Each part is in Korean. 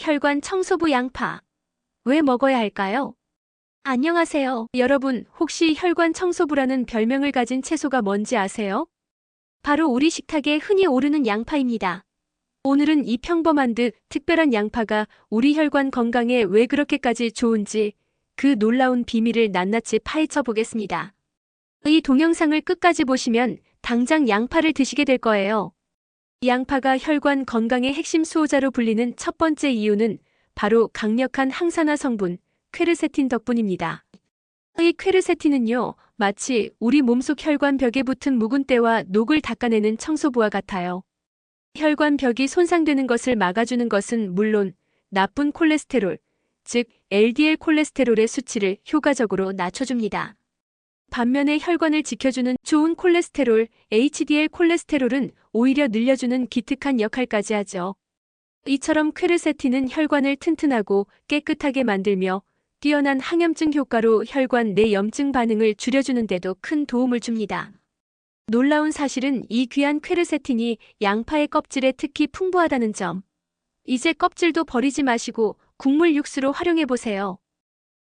혈관 청소부 양파. 왜 먹어야 할까요? 안녕하세요. 여러분, 혹시 혈관 청소부라는 별명을 가진 채소가 뭔지 아세요? 바로 우리 식탁에 흔히 오르는 양파입니다. 오늘은 이 평범한 듯 특별한 양파가 우리 혈관 건강에 왜 그렇게까지 좋은지 그 놀라운 비밀을 낱낱이 파헤쳐 보겠습니다. 이 동영상을 끝까지 보시면 당장 양파를 드시게 될 거예요. 양파가 혈관 건강의 핵심 수호자로 불리는 첫 번째 이유는 바로 강력한 항산화 성분, 퀘르세틴 덕분입니다. 이 퀘르세틴은요, 마치 우리 몸속 혈관 벽에 붙은 묵은 때와 녹을 닦아내는 청소부와 같아요. 혈관 벽이 손상되는 것을 막아주는 것은 물론 나쁜 콜레스테롤, 즉 LDL 콜레스테롤의 수치를 효과적으로 낮춰줍니다. 반면에 혈관을 지켜주는 좋은 콜레스테롤, HDL 콜레스테롤은 오히려 늘려주는 기특한 역할까지 하죠. 이처럼 퀘르세틴은 혈관을 튼튼하고 깨끗하게 만들며 뛰어난 항염증 효과로 혈관 내 염증 반응을 줄여주는 데도 큰 도움을 줍니다. 놀라운 사실은 이 귀한 퀘르세틴이 양파의 껍질에 특히 풍부하다는 점. 이제 껍질도 버리지 마시고 국물 육수로 활용해 보세요.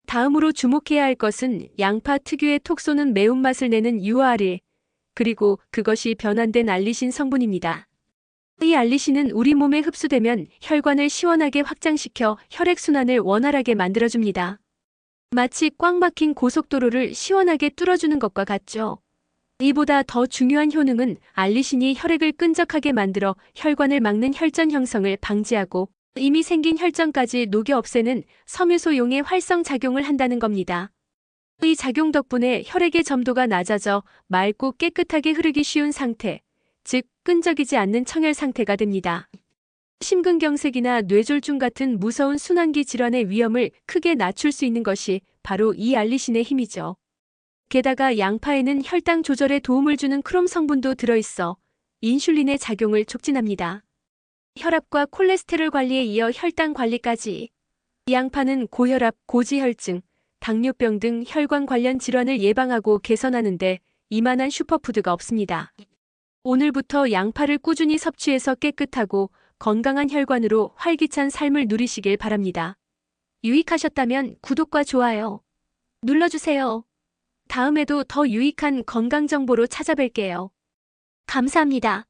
다음으로 주목해야 할 것은 양파 특유의 톡 쏘는 매운맛을 내는 유아알, 그리고 그것이 변환된 알리신 성분입니다. 이 알리신은 우리 몸에 흡수되면 혈관을 시원하게 확장시켜 혈액순환을 원활하게 만들어줍니다. 마치 꽉 막힌 고속도로를 시원하게 뚫어주는 것과 같죠. 이보다 더 중요한 효능은 알리신이 혈액을 끈적하게 만들어 혈관을 막는 혈전 형성을 방지하고 이미 생긴 혈전까지 녹여 없애는 섬유소용의 활성 작용을 한다는 겁니다. 이 작용 덕분에 혈액의 점도가 낮아져 맑고 깨끗하게 흐르기 쉬운 상태, 즉 끈적이지 않는 청혈 상태가 됩니다. 심근경색이나 뇌졸중 같은 무서운 순환기 질환의 위험을 크게 낮출 수 있는 것이 바로 이 알리신의 힘이죠. 게다가 양파에는 혈당 조절에 도움을 주는 크롬 성분도 들어있어 인슐린의 작용을 촉진합니다. 혈압과 콜레스테롤 관리에 이어 혈당 관리까지. 이 양파는 고혈압, 고지혈증, 당뇨병 등 혈관 관련 질환을 예방하고 개선하는데 이만한 슈퍼푸드가 없습니다. 오늘부터 양파를 꾸준히 섭취해서 깨끗하고 건강한 혈관으로 활기찬 삶을 누리시길 바랍니다. 유익하셨다면 구독과 좋아요 눌러주세요. 다음에도 더 유익한 건강 정보로 찾아뵐게요. 감사합니다.